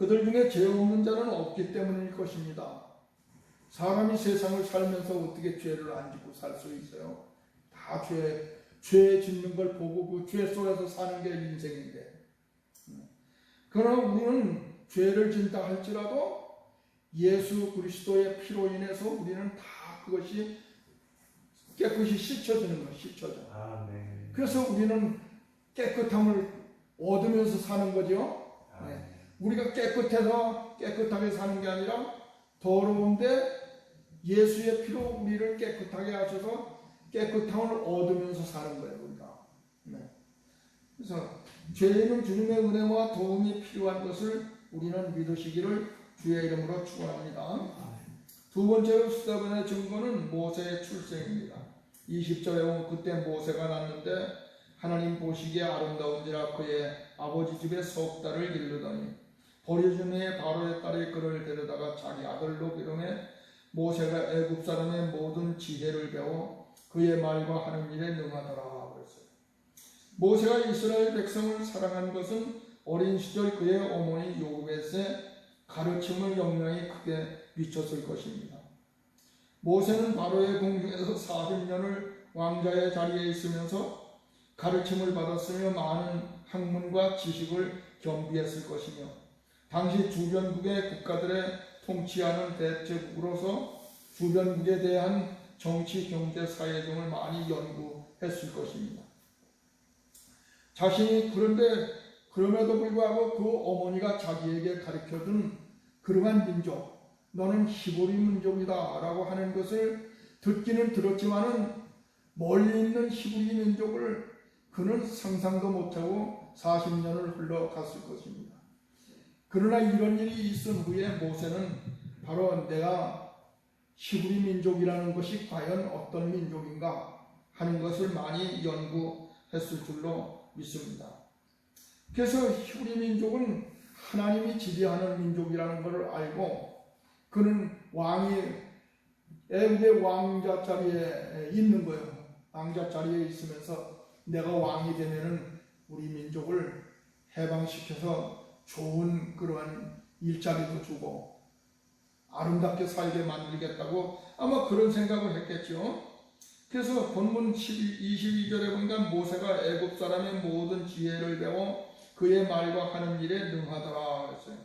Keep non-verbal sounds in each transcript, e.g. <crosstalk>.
그들 중에 죄 없는 자는 없기 때문일 것입니다. 사람이 세상을 살면서 어떻게 죄를 안 짓고 살 수 있어요? 다 죄, 죄 짓는 걸 보고 그 죄 속에서 사는 게 인생인데. 그러나 우리는 죄를 짓다 할지라도 예수 그리스도의 피로 인해서 우리는 다 그것이 깨끗이 씻혀지는 거, 씻혀져. 아멘. 그래서 우리는 깨끗함을 얻으면서 사는 거죠. 아멘. 우리가 깨끗해서 깨끗하게 사는 게 아니라 더러운데 예수의 피로 우리를 깨끗하게 하셔서 깨끗함을 얻으면서 사는 거예요, 우리가. 네. 그래서 죄인은 주님의 은혜와 도움이 필요한 것을 우리는 믿으시기를 주의 이름으로 축원합니다. 두 번째로 수사변의 증거는 모세의 출생입니다. 20절에 보면 그때 모세가 났는데 하나님 보시기에 아름다운지라 그의 아버지 집에 석 달을 기르더니 후에 바로의 딸이 그를 데려다가 자기 아들로 기름해 모세가 애굽 사람의 모든 지혜를 배워 그의 말과 하는 일에 능하더라 그랬어요. 모세가 이스라엘 백성을 사랑한 것은 어린 시절 그의 어머니 요구벳의 가르침의 영향이 크게 미쳤을 것입니다. 모세는 바로의 궁중에서 40년을 왕자의 자리에 있으면서 가르침을 받았으며 많은 학문과 지식을 겸비했을 것이며 당시 주변국의 국가들의 통치하는 대체국으로서 주변국에 대한 정치, 경제, 사회 등을 많이 연구했을 것입니다. 자신이 그런데 그럼에도 불구하고 그 어머니가 자기에게 가르쳐준 그러한 민족, 너는 히브리 민족이다 라고 하는 것을 듣기는 들었지만은 멀리 있는 히브리 민족을 그는 상상도 못하고 40년을 흘러갔을 것입니다. 그러나 이런 일이 있은 후에 모세는 바로 내가 히브리 민족이라는 것이 과연 어떤 민족인가 하는 것을 많이 연구했을 줄로 믿습니다. 그래서 히브리 민족은 하나님이 지배하는 민족이라는 것을 알고 그는 왕이 애굽의 왕자 자리에 있는 거예요. 왕자 자리에 있으면서 내가 왕이 되면은 우리 민족을 해방시켜서 좋은 그러한 일자리도 주고 아름답게 살게 만들겠다고 아마 그런 생각을 했겠죠. 그래서 본문 22절에 보니까 모세가 애굽 사람의 모든 지혜를 배워 그의 말과 하는 일에 능하더라 그랬어요.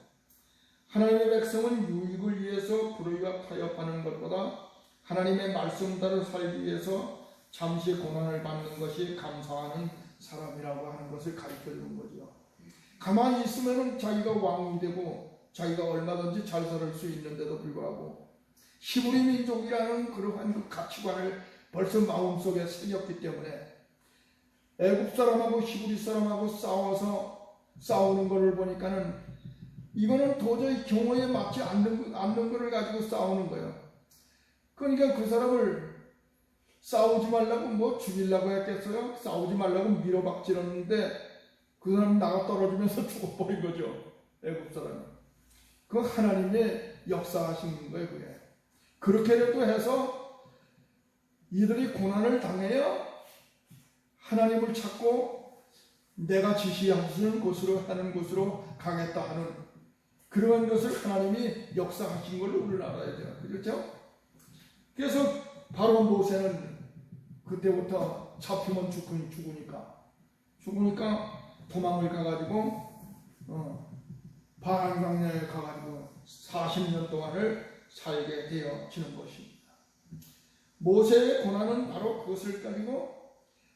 하나님의 백성은 유익을 위해서 불의와 타협하는 것보다 하나님의 말씀대로 살기 위해서 잠시 고난을 받는 것이 감사하는 사람이라고 하는 것을 가르쳐 주는 거죠. 가만히 있으면 자기가 왕이 되고 자기가 얼마든지 잘살수 있는데도 불구하고 히브리 민족이라는 그러한 그 가치관을 벌써 마음속에 새겼기 때문에 애굽 사람하고 히브리 사람하고 싸워서 싸우는 것을 보니까는 이거는 도저히 경호에 맞지 않는, 않는 것을 가지고 싸우는 거예요. 그러니까 그 사람을 싸우지 말라고 뭐 죽이려고 했겠어요? 싸우지 말라고 밀어박질렀는데 그 사람 나가 떨어지면서 <laughs> 죽어버린 거죠. 애굽 사람이. 그 하나님의 역사하신 거예요, 그게. 그렇게라도 해서 이들이 고난을 당해야 하나님을 찾고 내가 지시하시는 곳으로 하는 곳으로 가겠다 하는 그러한 것을 하나님이 역사하신 걸 우리는 알아야 돼요. 그렇죠? 그래서 바로 모세는 그때부터 잡히면 죽으니 죽으니까 죽으니까 도망을 가가지고 어, 바람강야에 가가지고 40년 동안을 살게 되어지는 것입니다. 모세의 고난은 바로 그것을 가지고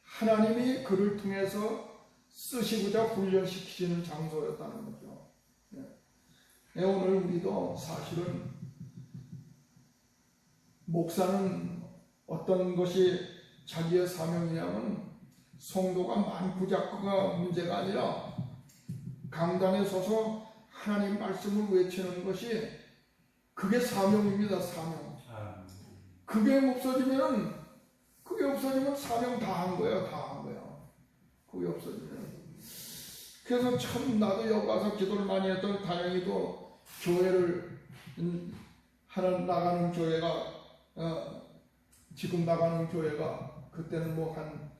하나님이 그를 통해서 쓰시고자 훈련시키시는 장소였다는 거죠. 네. 네, 오늘 우리도 사실은 목사는 어떤 것이 자기의 사명이냐면 성도가 많고 작고가 문제가 아니라 강단에 서서 하나님 말씀을 외치는 것이 그게 사명입니다. 사명. 그게 없어지면 그게 없어지면 사명 다 한 거예요. 다 한 거예요. 그게 없어지면 그래서 참 나도 여기 와서 기도를 많이 했던 다행히도 교회를 음, 하나 나가는 교회가 어, 지금 나가는 교회가 그때는 뭐한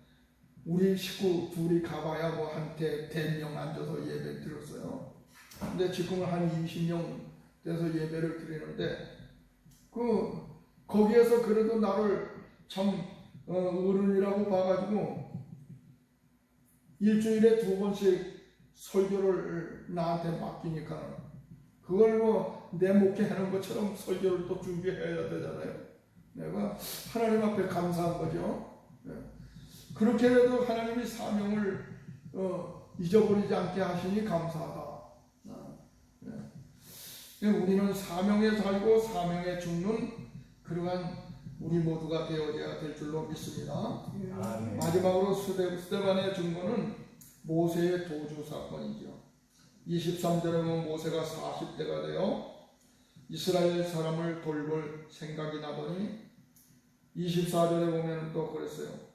우리 식구 둘이 가봐야 뭐 한대 대명 앉아서 예배 드렸어요. 근데 지금은 한 20명 돼서 예배를 드리는데 그 거기에서 그래도 나를 참 어, 어른이라고 봐가지고 일주일에 두 번씩 설교를 나한테 맡기니까 그걸 뭐 내 목회하는 것처럼 설교를 또 준비해야 되잖아요. 내가 하나님 앞에 감사한 거죠. 네. 그렇게 해도 하나님이 사명을 어, 잊어버리지 않게 하시니 감사하다. 아, 네. 우리는 사명에 살고 사명에 죽는 그러한 우리 모두가 되어야 될 줄로 믿습니다. 아멘. 마지막으로 스데, 스데반의 증거는 모세의 도주 사건이죠. 23절에 보면 모세가 40대가 되어 이스라엘 사람을 돌볼 생각이 나더니 24절에 보면 또 그랬어요.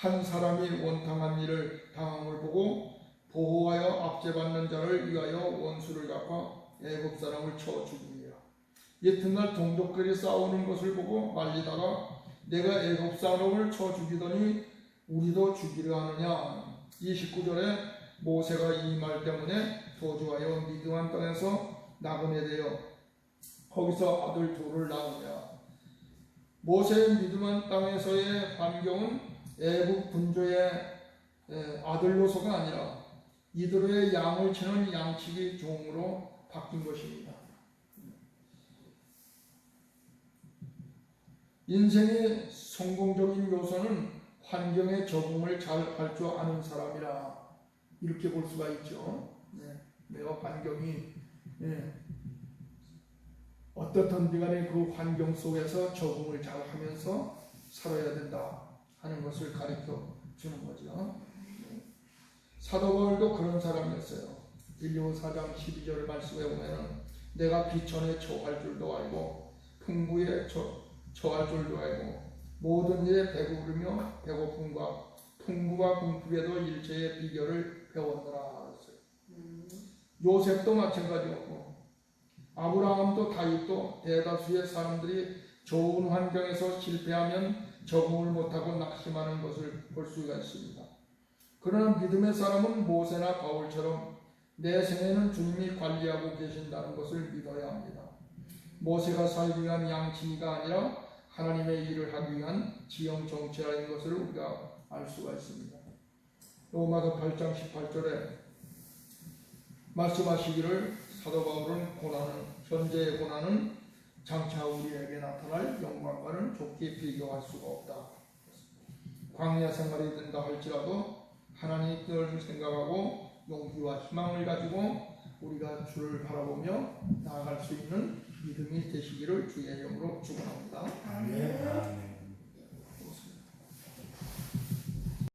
한 사람이 원탕한 일을 당함을 보고 보호하여 압제받는 자를 위하여 원수를 갚아 애굽 사람을 쳐 죽이니라. 이튿날 동족끼리 싸우는 것을 보고 말리다가 내가 애굽 사람을 쳐 죽이더니 우리도 죽이려 하느냐. 29절에 모세가 이 말 때문에 도주하여 미드안 땅에서 나그네 되어 거기서 아들 둘을 낳으냐. 모세의 미드안 땅에서의 반경은 애국 분조의 에, 아들로서가 아니라 이들의 양을 치는 양치기 종으로 바뀐 것입니다. 인생의 성공적인 요소는 환경에 적응을 잘 할 줄 아는 사람이라 이렇게 볼 수가 있죠. 네, 내가 환경이 예, 어떻든 간에 그 환경 속에서 적응을 잘 하면서 살아야 된다 하는 것을 가르쳐 주는 거죠. 네. 사도 바울도 그런 사람이었어요. 빌리오 4장 12절 말씀에 보면은 내가 비천에 처할 줄도 알고 풍부에 처, 처할 줄도 알고 모든 일에 배부르며 배고픔과 풍부와 궁핍에도 일체의 비결을 배웠노라 했어요. 요셉도 마찬가지였고 아브라함도 다윗도 대다수의 사람들이 좋은 환경에서 실패하면 적응을 못하고 낙심하는 것을 볼 수가 있습니다. 그러나 믿음의 사람은 모세나 바울처럼 내 생애는 주님이 관리하고 계신다는 것을 믿어야 합니다. 모세가 살기 위한 양치기가 아니라 하나님의 일을 하기 위한 지형 정치라는 것을 우리가 알 수가 있습니다. 로마서 8장 18절에 말씀하시기를 사도 바울은 고난은 현재의 고난은 장차 우리에게 나타날 영광과는 좋게 비교할 수가 없다. 광야 생활이 된다 할지라도 하나님의 뜻을 생각하고 용기와 희망을 가지고 우리가 주를 바라보며 나아갈 수 있는 믿음이 되시기를 주의 이름으로 축원합니다. 아멘.